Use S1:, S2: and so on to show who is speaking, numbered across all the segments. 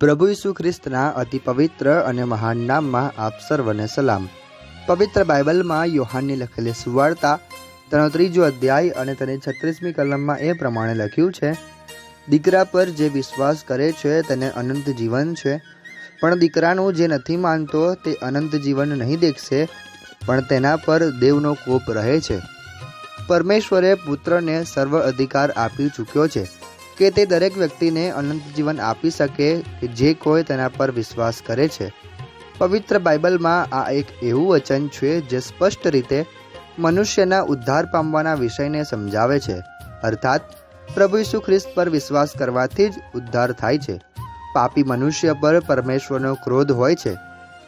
S1: પ્રભુ ઈસુ ખ્રિસ્તના અતિ પવિત્ર અને મહાન નામમાં આપ સર્વને સલામ. પવિત્ર બાઇબલમાં યોહાનની લખેલી સુવાર્તા, તેનો ત્રીજો અધ્યાય અને તેની છત્રીસમી કલમમાં એ પ્રમાણે લખ્યું છે, દીકરા પર જે વિશ્વાસ કરે છે તેને અનંત જીવન છે, પણ દીકરાનું જે નથી માનતો તે અનંત જીવન નહીં દેખશે, પણ તેના પર દેવનો કોપ રહે છે. પરમેશ્વરે પુત્રને સર્વ અધિકાર આપી ચૂક્યો છે. કે તે દરેક વ્યક્તિને અનંત જીવન આપી શકે કે જે કોઈ તેના પર વિશ્વાસ કરે છે. પવિત્ર બાઇબલમાં આ એક એવું વચન છે જે સ્પષ્ટ રીતે મનુષ્યના ઉદ્ધાર પામવાના વિષયને સમજાવે છે. અર્થાત, પ્રભુ ઈસુ ખ્રિસ્ત પર વિશ્વાસ કરવાથી જ ઉદ્ધાર થાય છે. પાપી મનુષ્ય પર પરમેશ્વરનો ક્રોધ હોય છે,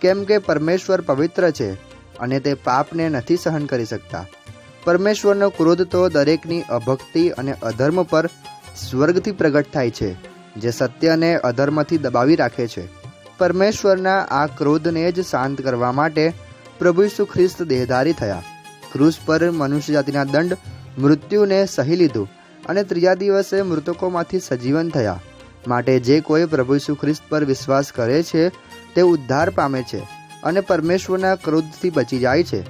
S1: કેમ કે પરમેશ્વર પવિત્ર છે અને તે પાપને નથી સહન કરી શકતા. પરમેશ્વરનો ક્રોધ તો દરેકની અભક્તિ અને અધર્મ પર સ્વર્ગથી પ્રગટ થાય છે, જે સત્યને અધર્મથી દબાવી રાખે છે. પરમેશ્વરના આ ક્રોધને જ શાંત કરવા માટે પ્રભુ ખ્રિસ્ત દેહધારી થયા. ક્રૂસ પર મનુષ્ય જાતિના દંડ, મૃત્યુને સહી લીધું અને ત્રીજા દિવસે મૃતકોમાંથી સજીવન થયા. માટે જે કોઈ પ્રભુ ખ્રિસ્ત પર વિશ્વાસ કરે છે, તે ઉદ્ધાર પામે છે અને પરમેશ્વરના ક્રોધથી બચી જાય છે.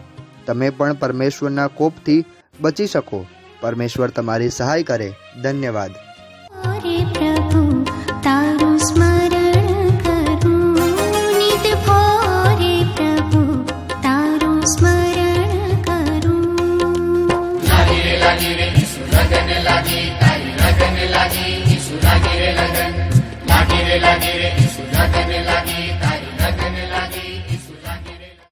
S1: તમે પણ પરમેશ્વરના કોપથી બચી શકો. પરમેશ્વર તમારી સહાય કરે. ધન્યવાદ.
S2: અરે પ્રભુ તારું સ્મરણ કરું. નિત ભોરે પ્રભુ તારું સ્મરણ કરું.
S3: લાગી રે લાગી રે ઈસુ લગન લાગી તારી લગન લાગી ઈસુ લાગી રે